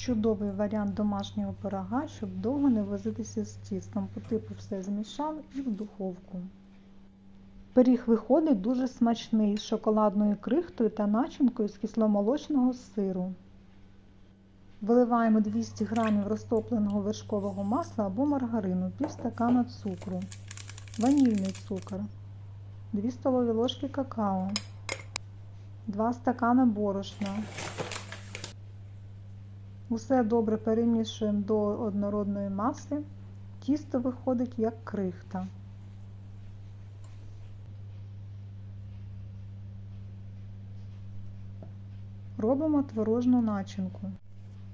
Чудовий варіант домашнього пирога, щоб довго не возитися з тістом. По типу все змішав і в духовку. Пиріг виходить дуже смачний з шоколадною крихтою та начинкою з кисломолочного сиру. Виливаємо 200 г розтопленого вершкового масла або маргарину, пів стакана цукру, ванільний цукор, 2 столові ложки какао, 2 стакана борошна. Усе добре перемішуємо до однородної маси. Тісто виходить як крихта. Робимо творожну начинку.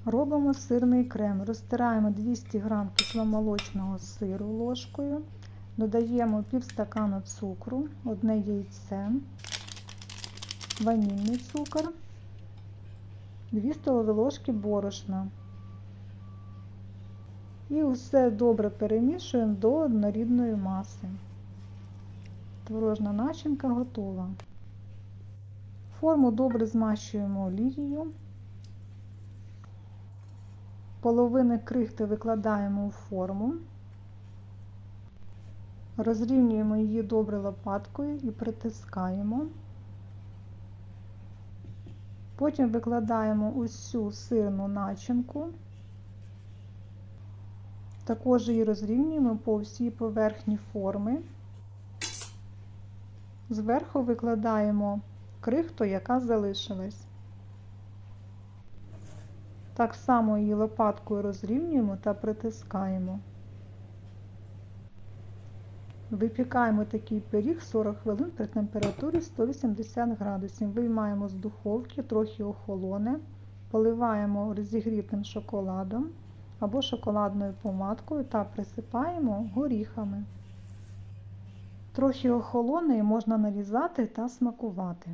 Робимо сирний крем. Розтираємо 200 г кисломолочного сиру ложкою, додаємо пів стакана цукру, одне яйце, ванільний цукор, 2 столові ложки борошна. І все добре перемішуємо до однорідної маси. Творожна начинка готова. Форму добре змащуємо олією. Половини крихти викладаємо у форму, розрівнюємо її добре лопаткою і притискаємо. Потім викладаємо усю сирну начинку, також її розрівнюємо по всій поверхні форми. Зверху викладаємо крихту, яка залишилась. Так само її лопаткою розрівнюємо та притискаємо. Випікаємо такий пиріг 40 хвилин при температурі 180 градусів. Виймаємо з духовки, трохи охолоне, поливаємо розігрітим шоколадом або шоколадною помадкою та присипаємо горіхами. Трохи охолоне можна нарізати та смакувати.